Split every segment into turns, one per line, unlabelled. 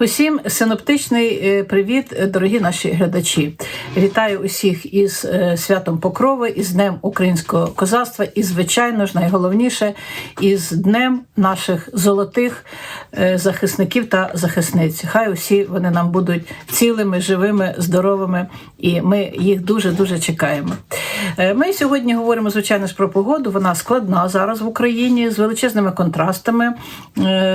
Усім синоптичний е, привіт, дорогі наші глядачі. Вітаю усіх із е, святом Покрови, із Днем українського козацтва, і, звичайно ж, найголовніше, із Днем наших золотих е, захисників та захисниць. Хай усі вони нам будуть цілими, живими, здоровими, і ми їх дуже дуже чекаємо. Ми сьогодні говоримо, звичайно ж, про погоду. Вона складна зараз в Україні з величезними контрастами,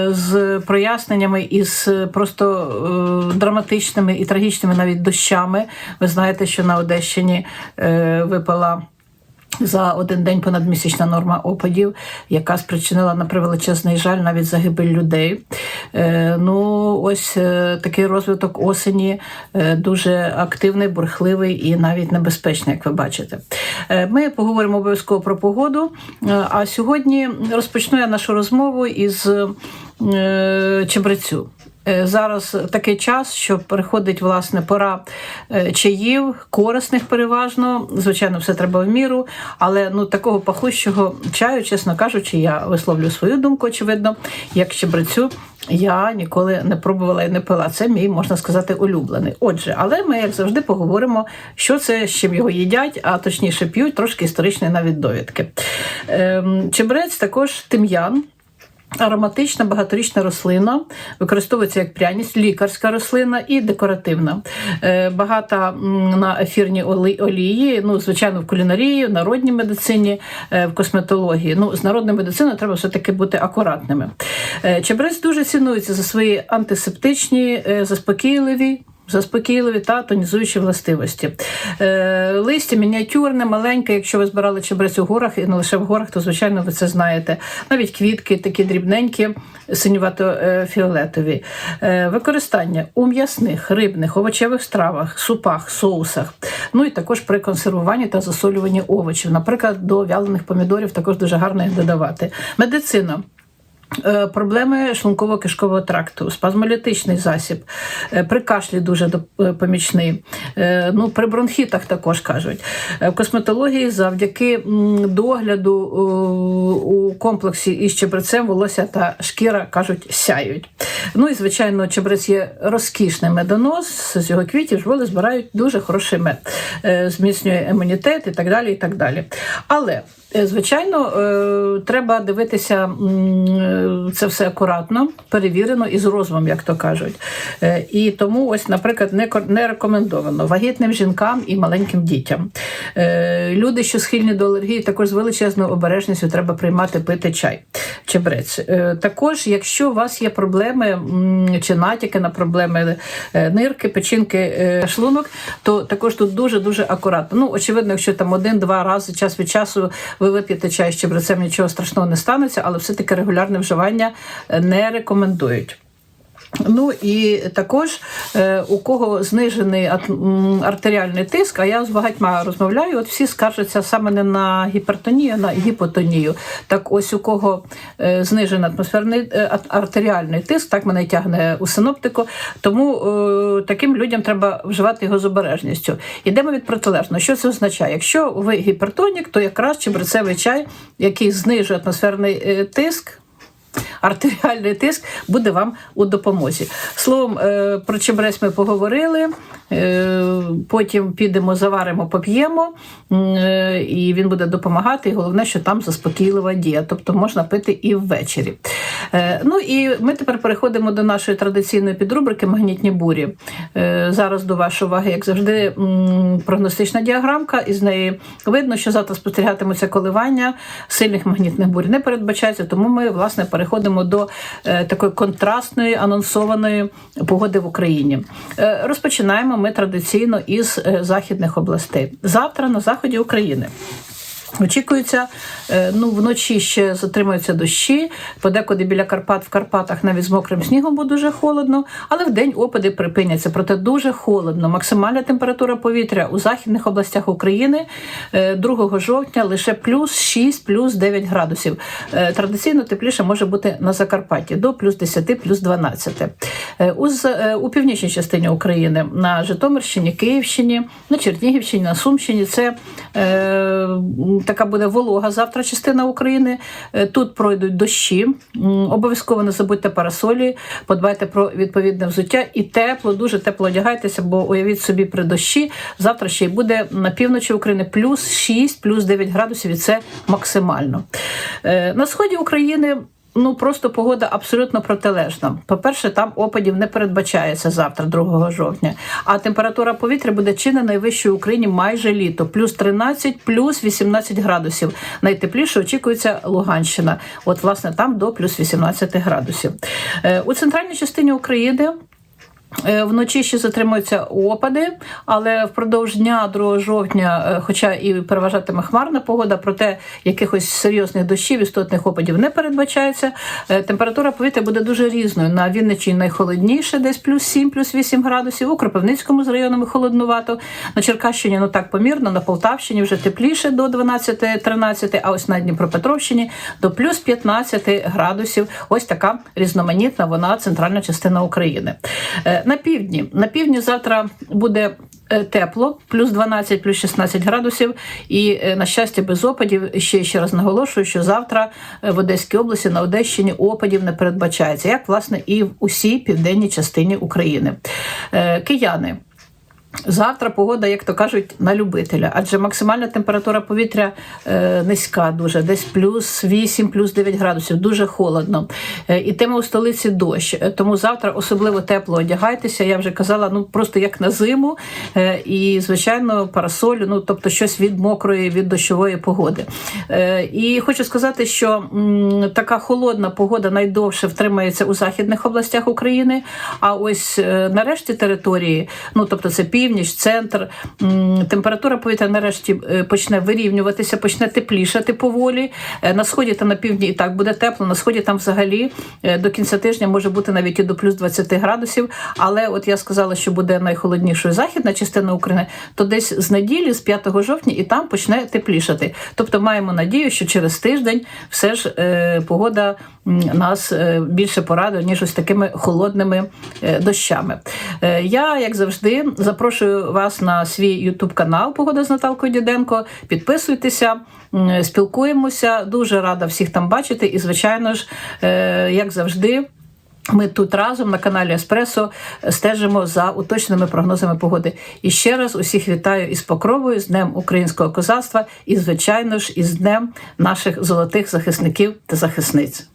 з проясненнями і з просто е, драматичними і трагічними навіть дощами. Ви знаєте, що на Одещині е, випала. За один день понадмісячна норма опадів, яка спричинила на превеличезний жаль навіть загибель людей. Е, ну, ось е, такий розвиток осені е, дуже активний, бурхливий і навіть небезпечний, як ви бачите. Е, ми поговоримо обов'язково про погоду. Е, а сьогодні розпочну я нашу розмову із е, Чебрецю. Е, Зараз такий час, що приходить власне пора е, чаїв, корисних переважно. Звичайно, все треба в міру, але ну такого пахущого чаю, чесно кажучи, я висловлю свою думку, очевидно, як щебрецю. Я ніколи не пробувала і не пила. Це мій, можна сказати, улюблений. Отже, але ми, як завжди, поговоримо, що це, з чим його їдять, а точніше п'ють, трошки історичної навіть довідки. Ем, Чебрець також тим'ян. Ароматична багаторічна рослина використовується як пряність, лікарська рослина і декоративна. Е, Багата на ефірні олії, ну, звичайно, в кулінарії, в народній медицині, е, в косметології. Ну, з народною медициною треба все-таки бути акуратними. Е, Чебрець дуже цінується за свої антисептичні, заспокійливі. Заспокійливі та тонізуючі властивості. Е, листя мініатюрне, маленьке. Якщо ви збирали чебрець у горах, і не лише в горах, то звичайно ви це знаєте. Навіть квітки такі дрібненькі, синювато-фіолетові. Е, використання у м'ясних, рибних, овочевих стравах, супах, соусах. Ну і також при консервуванні та засолюванні овочів. Наприклад, до вялених помідорів також дуже гарно їх додавати. Медицина. Е, Проблеми шлунково-кишкового тракту, спазмолітичний засіб, е, при кашлі дуже е, помічний, ну, при бронхітах також кажуть. В косметології завдяки догляду у комплексі із чебрецем волосся та шкіра кажуть сяють. Ну і звичайно, чебрець є розкішний медонос, з його квітів жволи збирають дуже хороший мед, зміцнює імунітет і так далі. і так далі. Але Звичайно, е, треба дивитися е, це все акуратно, перевірено і з розумом, як то кажуть. Е, І тому, ось, наприклад, не ко- рекомендовано вагітним жінкам і маленьким дітям. Е, Люди, що схильні до алергії, також з величезною обережністю треба приймати пити чай. Чебрець. Е, Також, якщо у вас є проблеми чи натяки на проблеми е, нирки, печінки, е, шлунок, то також тут дуже дуже акуратно. Ну, очевидно, якщо там один-два рази час від часу ви вип'єте чай з чебрецем, нічого страшного не станеться, але все-таки регулярне вживання е, не рекомендують. Ну і також е, у кого знижений артеріальний тиск, а я з багатьма розмовляю, от всі скаржаться саме не на гіпертонію, а на гіпотонію. Так ось у кого е, знижений атмосферний е, артеріальний тиск, так мене тягне у синоптику, тому е, таким людям треба вживати його з обережністю. Ідемо від протилежного. Що це означає? Якщо ви гіпертонік, то якраз чебрецевий чай, який знижує атмосферний тиск артеріальний тиск буде вам у допомозі. Словом, е, про чебрець ми поговорили. Е, Потім підемо, заваримо, поп'ємо, е, і він буде допомагати. І головне, що там заспокійлива дія, тобто можна пити і ввечері. Е, Ну і ми тепер переходимо до нашої традиційної підрубрики Магнітні бурі. Зараз до вашої уваги, як завжди, прогностична діаграмка, і з неї видно, що завтра спостерігатимуться коливання сильних магнітних бурь. Не передбачається, тому ми власне переходимо до такої контрастної анонсованої погоди в Україні. Розпочинаємо ми традиційно із е, західних областей. Завтра на заході України. Очікується, е, ну вночі ще затримуються дощі. Подекуди біля Карпат в Карпатах навіть з мокрим снігом буде дуже холодно, але в день опади припиняться. Проте дуже холодно. Максимальна температура повітря у західних областях України е, 2 жовтня лише плюс 6, плюс 9 градусів. Е, Традиційно тепліше може бути на Закарпатті до плюс 10, плюс 12. Е, У, е, у північній частині України на Житомирщині, Київщині, на Чернігівщині, на Сумщині це е, така буде волога завтра частина України. Е, Тут пройдуть дощі. Обов'язково не забудьте парасолі, подбайте про відповідне взуття і тепло, дуже тепло одягайтеся, бо уявіть собі при дощі. Завтра ще й буде на півночі України плюс 6, плюс 9 градусів, і це максимально. Е, На сході України. Ну просто погода абсолютно протилежна. По-перше, там опадів не передбачається завтра, 2 жовтня. А температура повітря буде чи не найвищою в Україні майже літо, плюс 13, плюс 18 градусів. Найтепліше очікується Луганщина. От, власне, там до плюс 18 градусів. Е, У центральній частині України. Е, Вночі ще затримуються опади, але впродовж дня 2 жовтня, е, хоча і переважатиме хмарна погода, проте якихось серйозних дощів, істотних опадів не передбачається. Е, Температура повітря буде дуже різною. На Вінниччині найхолодніше, десь плюс 7, плюс 8 градусів. У Кропивницькому з районами холоднувато. На Черкащині ну так помірно, на Полтавщині вже тепліше до 12-13, а ось на Дніпропетровщині до плюс 15 градусів. Ось така різноманітна вона центральна частина України. На півдні на півдні завтра буде. е, Тепло, плюс 12, плюс 16 градусів, і е, на щастя, без опадів. Ще ще раз наголошую, що завтра е, в Одеській області на Одещині опадів не передбачається, як власне і в усій південній частині України. Кияни. Завтра погода, як то кажуть, на любителя, адже максимальна температура повітря е, низька, дуже десь плюс 8, плюс 9 градусів, дуже холодно. Е, і тема у столиці дощ. Е, Тому завтра особливо тепло одягайтеся. Я вже казала, ну просто як на зиму, е, і звичайно, парасолю, ну тобто щось від мокрої, від дощової погоди. Е, і хочу сказати, що м, така холодна погода найдовше втримається у західних областях України. А ось е, нарешті території, ну тобто це північ, центр, температура повітря нарешті е, почне вирівнюватися, почне теплішати поволі. Е, На сході та на півдні і так буде тепло. На сході там взагалі е, до кінця тижня може бути навіть і до плюс 20 градусів. Але от я сказала, що буде найхолоднішою західна частина України, то десь з неділі, з 5 жовтня, і там почне теплішати. Тобто маємо надію, що через тиждень все ж е, погода нас більше порадує, ніж ось такими холодними дощами. Е, я, як завжди, запрошую вас на свій Ютуб канал Погода з Наталкою Діденко. Підписуйтеся, спілкуємося. Дуже рада всіх там бачити. І, звичайно ж, е, як завжди. Ми тут разом на каналі Еспресо стежимо за уточненими прогнозами погоди. І ще раз усіх вітаю із покровою, з Днем українського козацтва і, звичайно ж, із Днем наших золотих захисників та захисниць.